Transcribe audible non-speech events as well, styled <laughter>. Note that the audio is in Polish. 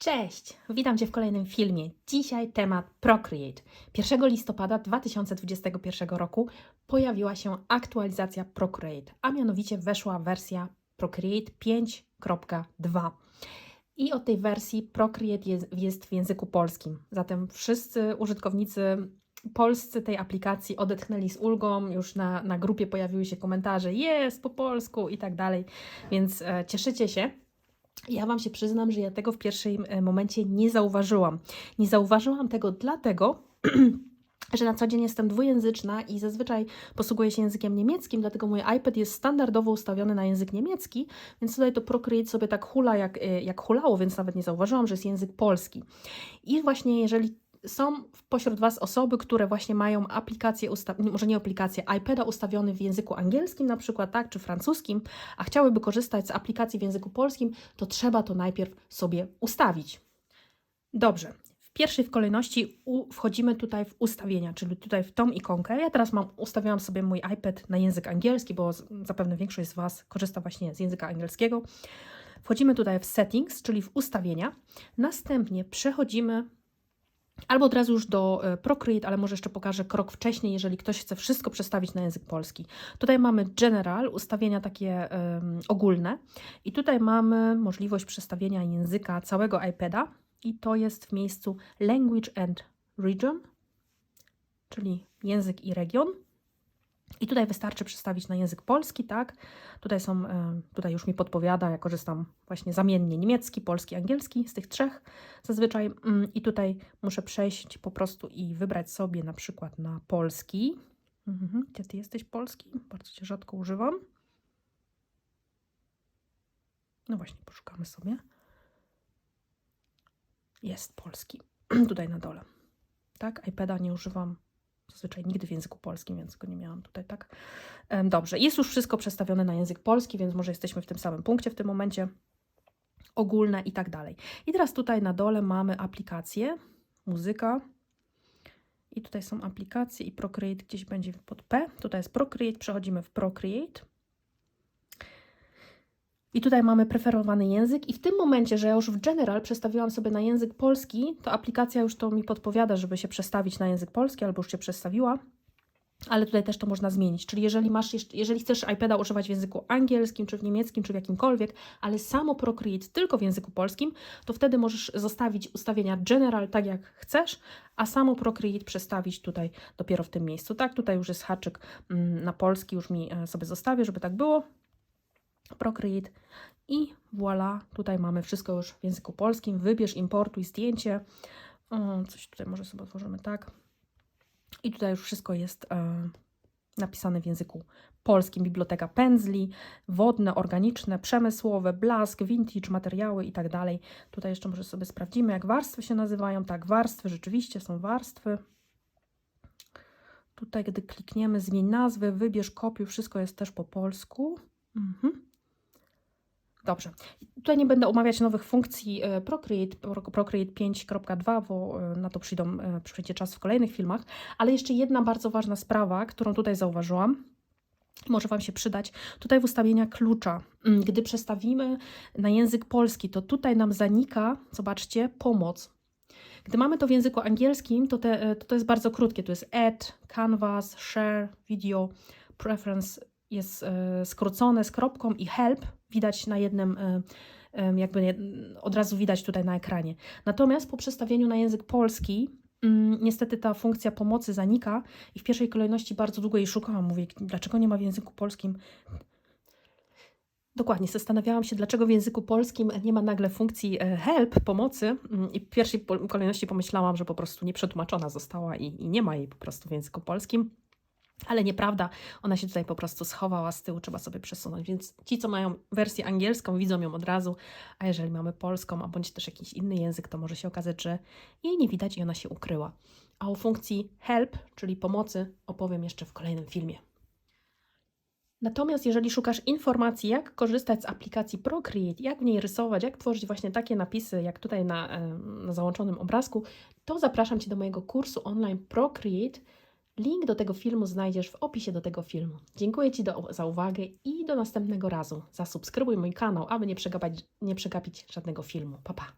Cześć! Witam Cię w kolejnym filmie. Dzisiaj temat Procreate. 1 listopada 2021 roku pojawiła się aktualizacja Procreate, a mianowicie weszła wersja Procreate 5.2. I od tej wersji Procreate jest, jest w języku polskim. Zatem wszyscy użytkownicy polscy tej aplikacji odetchnęli z ulgą, już na, na grupie pojawiły się komentarze, jest po polsku i tak dalej, więc e, cieszycie się. Ja Wam się przyznam, że ja tego w pierwszym e, momencie nie zauważyłam. Nie zauważyłam tego dlatego, <clears throat> że na co dzień jestem dwujęzyczna i zazwyczaj posługuję się językiem niemieckim, dlatego mój iPad jest standardowo ustawiony na język niemiecki, więc tutaj to Procreate sobie tak hula jak, e, jak hulało, więc nawet nie zauważyłam, że jest język polski. I właśnie jeżeli są pośród Was osoby, które właśnie mają aplikację, może nie aplikację, iPada ustawiony w języku angielskim na przykład, tak, czy francuskim, a chciałyby korzystać z aplikacji w języku polskim, to trzeba to najpierw sobie ustawić. Dobrze. W pierwszej w kolejności wchodzimy tutaj w ustawienia, czyli tutaj w tą ikonkę. Ja teraz mam, ustawiałam sobie mój iPad na język angielski, bo zapewne większość z Was korzysta właśnie z języka angielskiego. Wchodzimy tutaj w settings, czyli w ustawienia. Następnie przechodzimy Albo od razu już do e, Procreate, ale może jeszcze pokażę krok wcześniej, jeżeli ktoś chce wszystko przestawić na język polski. Tutaj mamy General, ustawienia takie um, ogólne i tutaj mamy możliwość przestawienia języka całego iPada i to jest w miejscu Language and Region, czyli język i region. I tutaj wystarczy przestawić na język polski, tak? Tutaj są, e, tutaj już mi podpowiada, ja korzystam właśnie zamiennie niemiecki, polski, angielski z tych trzech zazwyczaj. Mm, I tutaj muszę przejść po prostu i wybrać sobie na przykład na polski. Mhm. Gdzie ty jesteś polski? Bardzo cię rzadko używam. No właśnie, poszukamy sobie. Jest polski. <clears throat> tutaj na dole. Tak, iPada nie używam zazwyczaj nigdy w języku polskim, więc go nie miałam tutaj, tak? Dobrze, jest już wszystko przestawione na język polski, więc może jesteśmy w tym samym punkcie w tym momencie. Ogólne i tak dalej. I teraz tutaj na dole mamy aplikacje, muzyka. I tutaj są aplikacje i Procreate gdzieś będzie pod P. Tutaj jest Procreate, przechodzimy w Procreate. I tutaj mamy preferowany język i w tym momencie, że ja już w General przestawiłam sobie na język polski, to aplikacja już to mi podpowiada, żeby się przestawić na język polski, albo już się przestawiła. Ale tutaj też to można zmienić. Czyli jeżeli masz, jeżeli chcesz iPada używać w języku angielskim, czy w niemieckim, czy w jakimkolwiek, ale samo Procreate tylko w języku polskim, to wtedy możesz zostawić ustawienia General tak jak chcesz, a samo Procreate przestawić tutaj dopiero w tym miejscu. Tak, tutaj już jest haczyk mm, na polski, już mi e, sobie zostawię, żeby tak było. Procreate i voilà, tutaj mamy wszystko już w języku polskim. Wybierz, importuj zdjęcie. O, coś tutaj może sobie otworzymy tak. I tutaj już wszystko jest e, napisane w języku polskim. Biblioteka pędzli, wodne, organiczne, przemysłowe, blask, vintage, materiały i tak dalej. Tutaj jeszcze może sobie sprawdzimy, jak warstwy się nazywają. Tak, warstwy, rzeczywiście są warstwy. Tutaj, gdy klikniemy zmień nazwę, wybierz kopiuj, wszystko jest też po polsku. Mhm. Dobrze. Tutaj nie będę omawiać nowych funkcji e, Procreate, Pro- Procreate 5.2, bo e, na to przyjdą, e, przyjdzie czas w kolejnych filmach, ale jeszcze jedna bardzo ważna sprawa, którą tutaj zauważyłam, może Wam się przydać. Tutaj w ustawienia klucza, mm, gdy przestawimy na język polski, to tutaj nam zanika, zobaczcie, pomoc. Gdy mamy to w języku angielskim, to, te, to, to jest bardzo krótkie. To jest add, canvas, share, video, preference jest skrócone z kropką i help widać na jednym, e, jakby od razu widać tutaj na ekranie. Natomiast po przestawieniu na język polski, mm, niestety ta funkcja pomocy zanika i w pierwszej kolejności bardzo długo jej szukałam. Mówię, dlaczego nie ma w języku polskim? Dokładnie, zastanawiałam się, dlaczego w języku polskim nie ma nagle funkcji e, help, pomocy mm, i w pierwszej kolejności pomyślałam, że po prostu nie przetłumaczona została i, i nie ma jej po prostu w języku polskim. Ale nieprawda, ona się tutaj po prostu schowała z tyłu, trzeba sobie przesunąć. Więc ci, co mają wersję angielską, widzą ją od razu, a jeżeli mamy polską, a bądź też jakiś inny język, to może się okazać, że jej nie widać i ona się ukryła. A o funkcji help, czyli pomocy, opowiem jeszcze w kolejnym filmie. Natomiast jeżeli szukasz informacji, jak korzystać z aplikacji Procreate, jak w niej rysować, jak tworzyć właśnie takie napisy, jak tutaj na, na załączonym obrazku, to zapraszam Cię do mojego kursu online Procreate. Link do tego filmu znajdziesz w opisie do tego filmu. Dziękuję Ci do, za uwagę i do następnego razu. Zasubskrybuj mój kanał, aby nie nie przegapić żadnego filmu. Pa, pa.